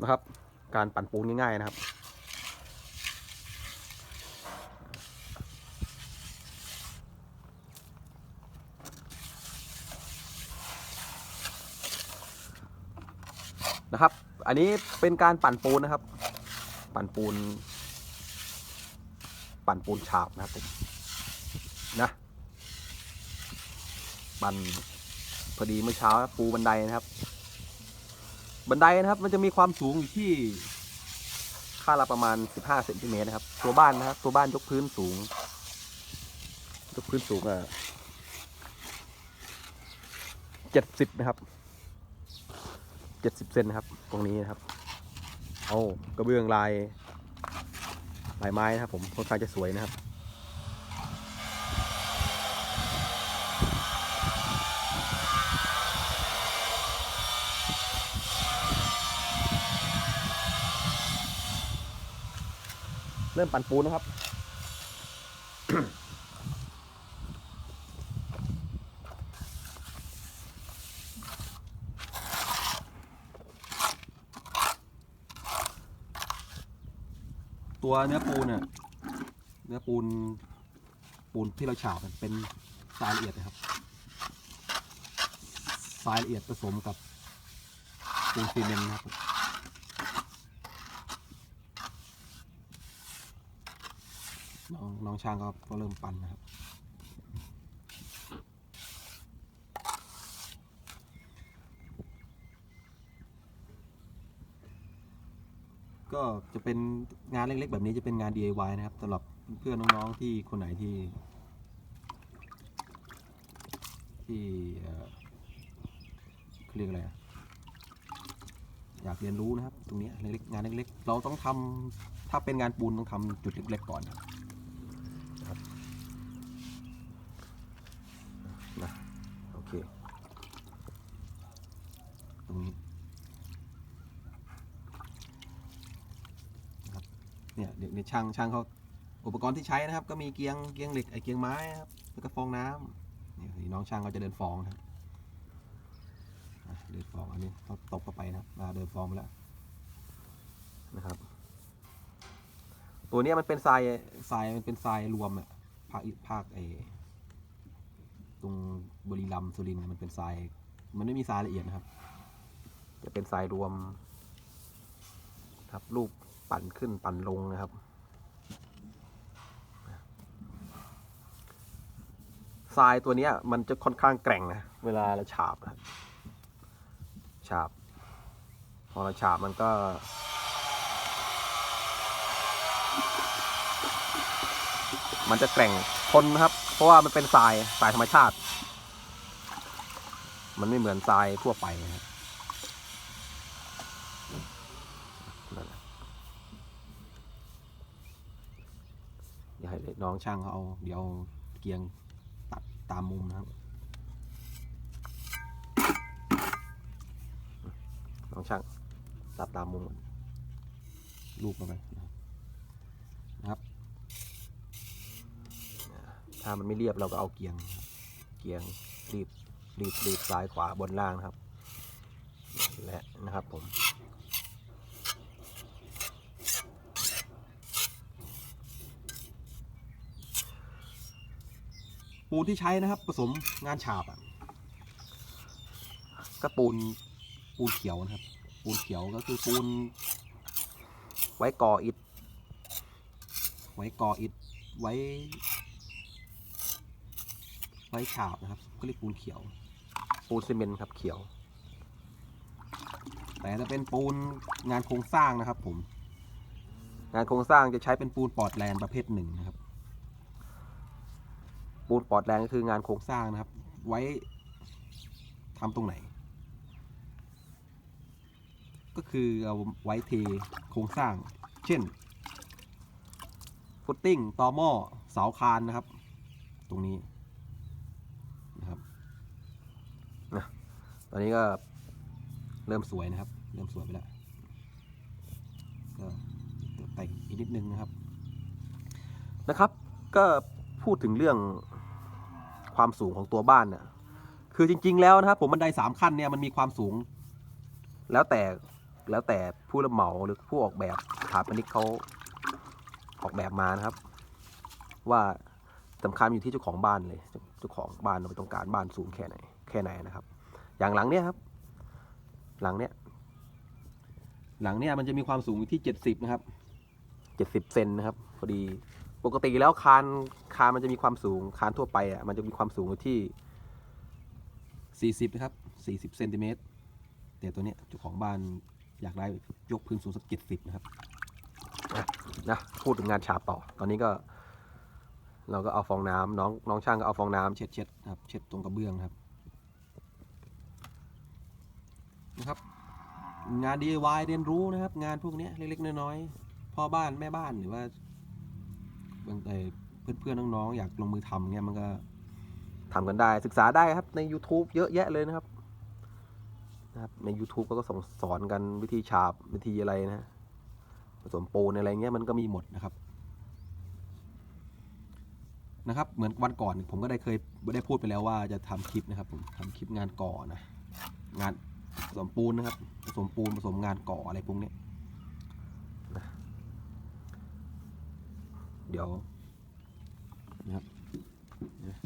นะครับ การปั่นปูนง่ายๆนะครับนะครับ อันนี้เป็นการปั่นปูนนะครับ ปั่นปูน ปั่นปูนฉาบนะครับผมนะ ปั่นพอดีเมื่อเช้าปูบันไดนะครับ บันไดนะครับ มันจะมีความสูงอยู่ที่ค่าละประมาณ 15เซนติเมตรนะครับ ตัวบ้านนะครับตัวบ้านยกพื้นสูง ยกพื้นสูงอะ70นะครับ70เซนนะครับ ตรงนี้นะครับ เอากระเบื้องลายลายไม้นะครับ ผมค่อนข้างจะสวยนะครับ เริ่มปั่นปูนนะครับ ตัวเนื้อปูนเนี่ย เนื้อปูน ปูนที่เราฉาบเป็นทรายละเอียดนะครับทรายละเอียดผสมกับปูนซีเมนต์นะครับ น้องน้องช่างก็ก็เริ่มปั่นนะครับ ก็จะเป็นงานเล็กๆ แบบนี้จะเป็นงาน DIY นะครับสำหรับเพื่อนน้องๆที่คนไหนที่ ที่เเรียกอะไรอะอยากเรียนรู้นะครับ ตรงนี้เล็กๆงานเล็กๆ เราต้องทำถ้าเป็นงานปูนต้องทำจุดเล็กๆก่อนนะครับนะโอเค ตรงนี้เนี่ยเดี๋ยวเดี๋ยวช่างช่างเขาอุปกรณ์ที่ใช้นะครับ ก็มีเกียงเกียงเหล็กไอเกียงไม้ครับแล้วก็ฟองน้ำนี่นี่น้องช่างก็จะเดินฟองนะครับเดินฟองอันนี้เขาตบเข้าไปนะมาเดินฟองไปแล้วนะครับ ตัวนี้มันเป็นทรายทรายมันเป็นทรายรวมอะภาคภาคไอตรงบรีรัมสุรินมันเป็นทรายมันไม่มีทรายละเอียดนะครับ จะเป็นทรายรวมครับรูปปั่นขึ้นปั่นลงนะครับ ทรายตัวนี้มันจะค่อนข้างแกร่งนะ เวลาเราฉาบนะฉาบ พอเราฉาบมันก็มันจะแกร่งทนนะครับ เพราะว่ามันเป็นทรายทรายธรรมชาติ มันไม่เหมือนทรายทั่วไปนะครับนั่นแหละเดี๋ยวให้น้องช่างเขาเอาเดี๋ยวเกียงตัดตามมุมนะครับน้องช่างตัดตามมุมรูปมาไปนะครับนะครับ ถ้ามันไม่เรียบเราก็เอาเกียงเกียงรีบรีบรีบซ้ายขวาบนล่างนะครับและนะครับผม ปูนที่ใช้นะครับ ผสมงานฉาบอะก็ปูนปูนเขียวนะครับ ปูนเขียวก็คือปูน ไว้ก่ออิฐไว้ก่ออิฐไว้ ไว้ฉาบนะครับก็เรียกปูนเขียว ปูนซีเมนต์ครับเขียว แต่ถ้าเป็นปูนงานโครงสร้างนะครับ ผม งานโครงสร้างจะใช้เป็นปูนปอร์ตแลนด์ประเภทหนึ่งนะครับ ปูนปอร์ตแลนด์ก็คืองานโครงสร้างนะครับ ไว้ทำตรงไหน ก็คือเอาไว้เทโครงสร้าง เช่นฟุตติ้งต่อหม้อเสาคานนะครับ ตรงนี้นะครับตอนนี้ก็เริ่มสวยนะครับ เริ่มสวยไปแล้วก็แต่งอีกนิดนึงนะครับนะครับ ก็พูดถึงเรื่อง ความสูงของตัวบ้านน่ะคือจริง ๆ แล้วนะครับผมบันไดสามขั้นเนี่ยมันมีความสูง แล้วแต่แล้วแต่ผู้รับเหมาหรือผู้ออกแบบสถาปนิกเขาออกแบบมานะครับ ว่าสำคัญอยู่ที่เจ้าของบ้านเลยเจ้าของบ้านเราต้องการบ้านสูงแค่ไหนแค่ไหนนะครับ อย่างหลังเนี้ยครับ หลังเนี้ยหลังเนี้ยมันจะมีความสูงที่เจ็ดสิบนะครับเจ็ดสิบเซนนะครับพอดี ปกติแล้วคานคานมันจะมีความสูงคานทั่วไปอะมันจะมีความสูงอยู่ที่สี่สิบนะครับสี่สิบเซนติเมตรแต่ตัวเนี้ยเจ้าของบ้านอยากได้ยกพื้นสูงสักเจ็ดสิบนะครับนะพูดถึงงานฉาบต่อ ตอนนี้ก็ เราก็เอาฟองน้ำน้องน้องช่างก็เอาฟองน้ำเช็ดเช็ดนะครับ เช็ดตรงกระเบื้องครับนะครับ งาน DIY เรียนรู้นะครับ งานพวกนี้เล็กๆน้อยๆพ่อบ้านแม่บ้านหรือว่า บางเอ่เพื่อนๆน้องๆอยากลงมือทำเงี้ยมันก็ทำกันได้ศึกษาได้ครับใน YouTube เยอะแยะเลยนะครับนะครับใน YouTube ก็ก็ส่งสอนกันวิธีฉาบวิธีอะไรนะผสมปูนอะไรเงี้ยมันก็มีหมดนะครับนะครับเหมือนวันก่อนผมก็ได้เคยได้พูดไปแล้วว่าจะทำคลิปนะครับผมทำคลิปงานก่อนะงานผสมปูนนะครับผสมปูนผสมงานก่ออะไรพวกนี้ยนะ เดี๋ยวนะครับ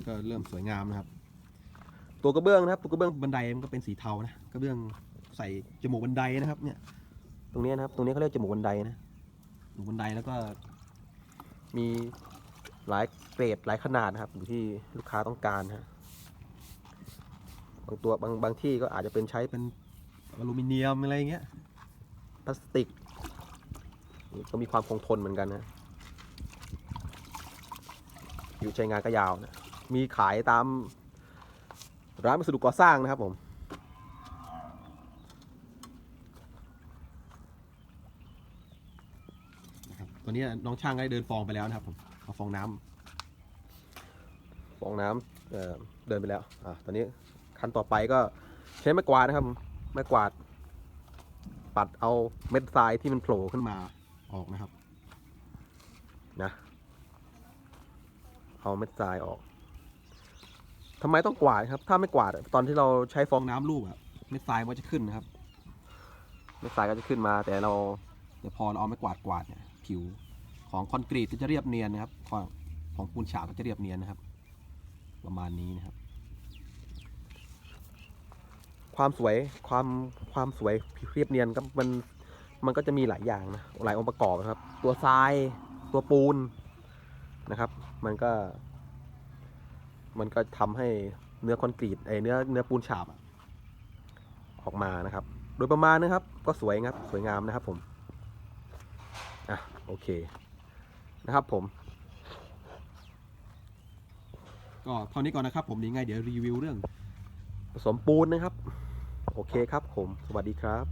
ก็เริ่มสวยงามนะครับ ตัวกระเบื้องนะครับตัวกระเบื้องบันไดมันก็เป็นสีเทานะกระเบื้องใส่จมูกบันไดนะครับ เนี่ย ตรงนี้นะครับ ตรงนี้เขาเรียกจมูกบันไดนะจมูกบันไดแล้วก็ มีหลายเกรดหลายขนาดนะครับอยู่ที่ลูกค้าต้องการฮะบางตัวบางบางที่ก็อาจจะเป็นใช้เป็นอลูมิเนียมอะไรเงี้ยพลาสติกก็มีความคงทนเหมือนกันนะ อยู่ใช้งานก็ยาวนะมีขายตามร้านวัสดุก่อสร้างนะครับผมนะครับตอนนี้น้องช่างก็ได้เดินฟองไปแล้วนะครับผมเอาฟองน้ำฟองน้ำเอ่อเดินไปแล้วอะตอนนี้ขั้นต่อไปก็ใช้ไม้กวาดนะครับไม้กวาด ปัดเอาเม็ดทรายที่มันโผล่ขึ้นมาออกนะครับ นะ เอาเม็ดทรายออกทำไมต้องกวาดครับ ถ้าไม่กวาดตอนที่เราใช้ฟองน้ำลูบอะเม็ดทรายมันจะขึ้นนะครับ เม็ดทรายก็จะขึ้นมา แต่เราเดี๋ยวพอเราเอาไม้กวาดกวาดเนี่ยผิวของคอนกรีตก็จะเรียบเนียนนะครับของของปูนฉาบก็จะเรียบเนียนนะครับ ประมาณนี้นะครับ ความสวยความความสวยเรียบเนียนก็มันมันก็จะมีหลายอย่างนะหลายองค์ประกอบนะครับ ตัวทรายตัวปูน นะครับ มันก็ มันก็ทำให้เนื้อคอนกรีตไอเนื้อเนื้อปูนฉาบออกมานะครับ โดยประมาณนะครับ ก็สวยครับสวยงามนะครับผมอะโอเคนะครับผมก็เท่านี้ก่อนนะครับ ผมยังไงเดี๋ยวรีวิวเรื่อง ผสมปูนนะครับ โอเคครับผม สวัสดีครับ